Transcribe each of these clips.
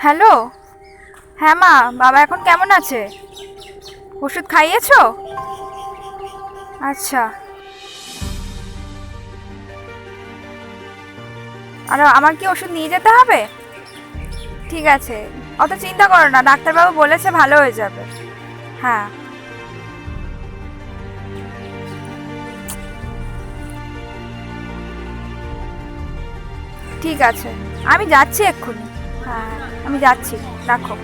Hello? হ্যাঁ মা, বাবা এখন কেমন আছে? ওষুধ খাইয়েছো? আচ্ছা। আর আমার কি ওষুধ নিয়ে যেতে হবে? ঠিক আছে। অত চিন্তা করো না, ডাক্তারবাবু বলেছে ভালো হয়ে যাবে। হ্যাঁ। ঠিক আছে, আমি যাচ্ছি এক্ষুনি। আমি যাচ্ছি রাখো।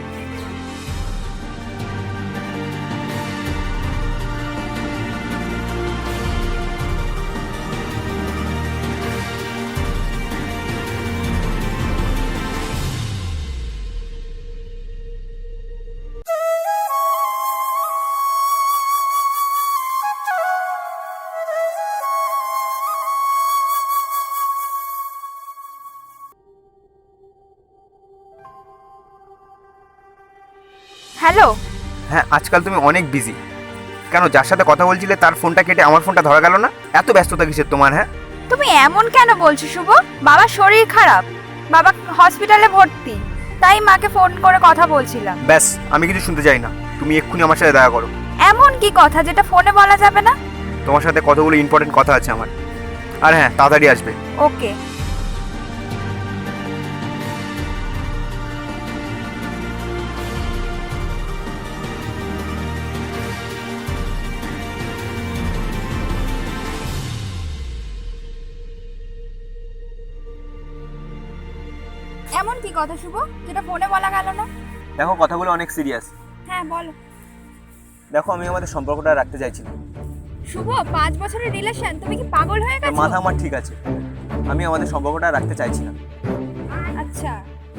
হ্যালো। হ্যাঁ আজকাল তুমি অনেক বিজি কেন যার সাথে কথা বলছিলে তার ফোনটা কেটে আমার ফোনটা ধরা গেল না? এত ব্যস্ততা কিসের তোমার হ্যাঁ? তুমি এমন কেন বলছো শুভ? বাবার শরীর খারাপ। বাবা হসপিটালে ভর্তি। তাই মাকে ফোন করে কথা বলছিলাম। ব্যাস আমি কিছু শুনতে চাই না। তুমি এক্ষুনি আমার সাথে দেখা করো। এমন কি কথা যেটা ফোনে বলা যাবে না? তোমার সাথে কতগুলো ইম্পর্টেন্ট কথা আছে আমার। আর হ্যাঁ তাড়াতাড়ি আসবে। ওকে এমন কি কথা শুভ? যেটা ফোনে বলা গেল না? দেখো কথাগুলো অনেক সিরিয়াস হ্যাঁ বলো। দেখো আমি আমাদের সম্পর্কটা রাখতে চাইছি। না। শুভ পাঁচ বছরের রিলেশন তুমি কি পাগল হয়ে গেছো? মাথা আমার ঠিক আছে। আমি আমাদের সম্পর্কটা রাখতে চাইছি না। আচ্ছা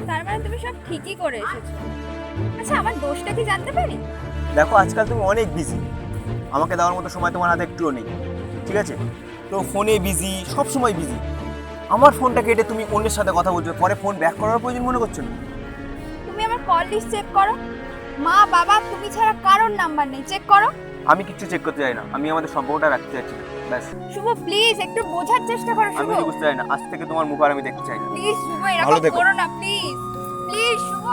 তার মানে তুমি সব ঠিকই করে এসেছ। আচ্ছা আমার দোষটা কি জানতে পারি? দেখো আজকাল তুমি অনেক বিজি আমাকে দেওয়ার মতো সময় তোমার হাতে একটুও নেই। ঠিক আছে? তো ফোনে বিজি সব সময় বিজি আমার ফোনটা কেটে তুমি অন্যের সাথে কথা বলছো পরে ফোন ব্যাক করার প্রয়োজন মনে করছ না? তুমি আমার কল লিস্ট চেক করো। মা বাবা তুমি ছাড়া কারোর নাম্বার নেই চেক করো। আমি কিচ্ছু চেক করতে চাই না আমি আমাদের সম্পর্কটা রাখতে চাইছি না ব্যাস। শুভ প্লিজ একটু বোঝার চেষ্টা করো আমি শুভ। কিছু বুঝতে চাই না আজ থেকে তোমার মুখ আর আমি দেখতে চাই না। প্লিজ শুভ এরকম করো না প্লিজ প্লিজ শুভ।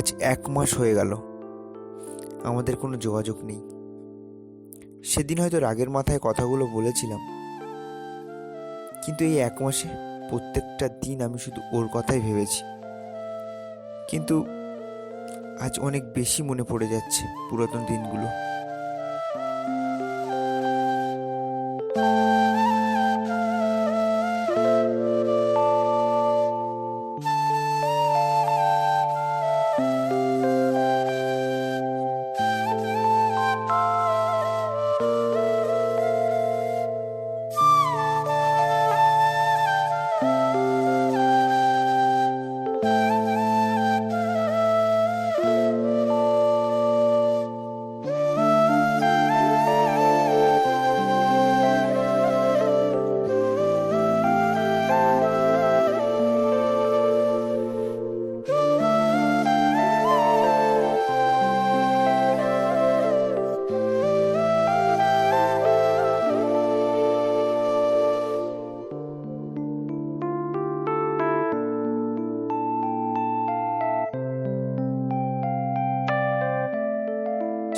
আজ এক মাস হয়ে গেল। আমাদের কোনো যোগাযোগ নেই। সেদিন হয়তো রাগের মাথায় কথাগুলো বলেছিলাম। কিন্তু এই এক মাসে প্রত্যেকটা দিন আমি শুধু ওর কথাই ভেবেছি। কিন্তু আজ অনেক বেশি মনে পড়ে যাচ্ছে পুরাতন দিনগুলো।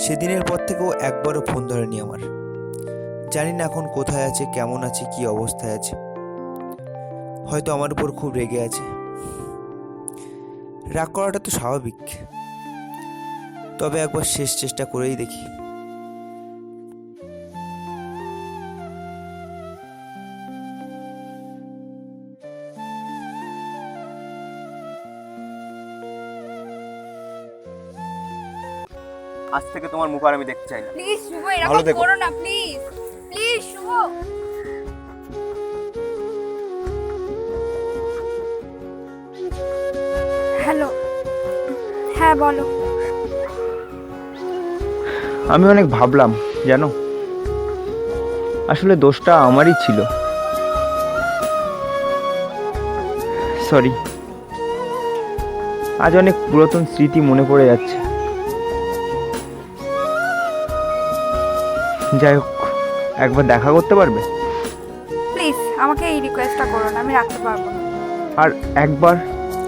সেদিনের পর থেকেও একবারও ফোন ধরেনি আমার। জানি না এখন কোথায় আছে, কেমন আছে, কি অবস্থায় আছে। হয়তো আমার উপর খুব রেগে আছে। রাগ করাটা তো স্বাভাবিক। তবে একবার শেষ চেষ্টা করেই দেখি। আজ থেকে তোমার মুখ আর আমি দেখতে চাই না। প্লিজ শুভ ভালো এরকম থেকো। করো না প্লিজ। Please Shubho. হ্যালো। হ্যাঁ বলো। আমি অনেক ভাবলাম জানো? আসলে দোষটা আমারই ছিল। সরি আজ অনেক পুরাতন স্মৃতি মনে পড়ে যাচ্ছে। যাই হোক একবার দেখা করতে পারবে? প্লিজ আমাকে এই রিকোয়েস্টটা করো না আমি রাখতে পারব না। আর একবার?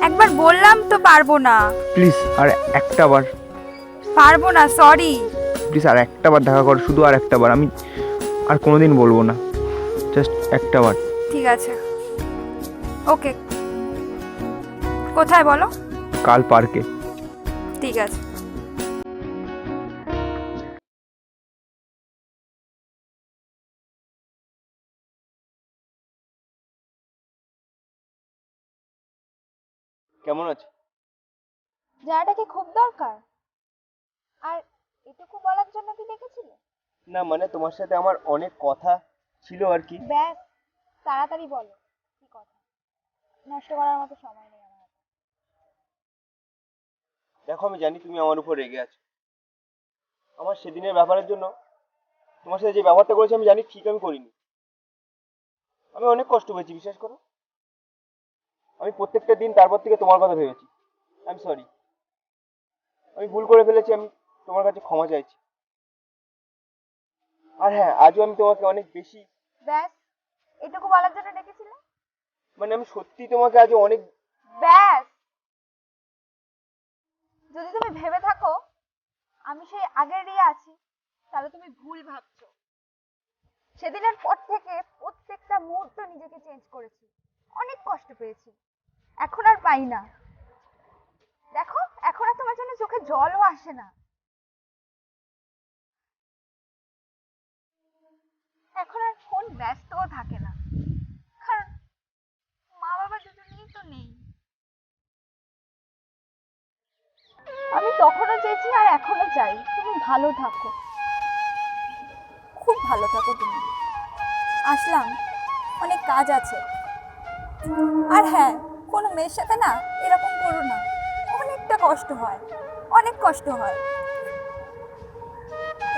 একবার বললাম তো পারব না। প্লিজ আর একটা বার। পারব না সরি প্লিজ আর একটা বার দেখা কর শুধু আর একটা বার আমি আর কোনোদিন বলব না। জাস্ট একটা বার। ঠিক আছে। ওকে কোথায় বলো? কাল পার্কে। ঠিক আছে। কেমন আছে? জানাটা কি খুব দরকার? আর এটুকু বলার জন্য কি ডেকেছিলে না মানে তোমার সাথে আমার অনেক কথা ছিল আর কি। ব্যাস তাড়াতাড়ি বলো কি কথা? নষ্ট করার মতো সময় নেই আমার। দেখো আমি জানি তুমি আমার উপর রেগে আছো। আমার সেদিনের ব্যাপারের জন্য তোমার সাথে যে ব্যবহারটা করেছি আমি জানি ঠিক আমি করিনি। আমি অনেক কষ্ট পেয়েছি বিশ্বাস করো। আমি প্রত্যেকটা দিন তারপর থেকে তোমার কথা ভেবেছি। আই এম সরি আমি ভুল করে ফেলেছি আমি তোমার কাছে ক্ষমা চাইছি। আর হ্যাঁ আজও আমি তোমাকে অনেক বেশি ব্যাস এটুকু বলার জন্য ডেকেছিলে? মানে আমি সত্যি তোমাকে আজও অনেক ব্যাস। যদি তুমি ভেবে থাকো আমি সেই আগের রিয়া আছি তাহলে তুমি ভুল ভাবছ। সেদিনের পর থেকে প্রত্যেকটা মুহূর্ত নিজেকে চেঞ্জ করেছি। অনেক কষ্ট পেয়েছি। এখন আর পাই না। দেখো, এখন আর তোমার জন্য চোখে জলও আসে না। এখন আর ফোন ব্যস্তও থাকে না। কারণ মা বাবা দুজনেই তো নেই। আমি তখনও চেয়েছি আর এখনও চাই তুমি ভালো থাকো। খুব ভালো থাকো তুমি। আসলাম। অনেক কাজ আছে। আর হ্যাঁ কোনো মেয়ের সাথে না এরকম করো না। অনেকটা কষ্ট হয় অনেক কষ্ট হয়।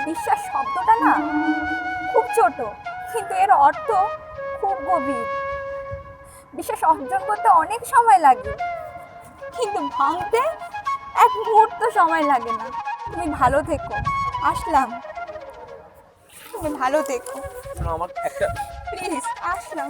বিশ্বাস শব্দটা না খুব ছোট কিন্তু এর অর্থ খুব গভীর। বিশ্বাস অর্জন করতে অনেক সময় লাগে কিন্তু ভাঙতে এক মুহূর্ত সময় লাগে না। তুমি ভালো থেকো আসলাম। তুমি ভালো থেকো। আমার একটা প্লিজ আসলাম।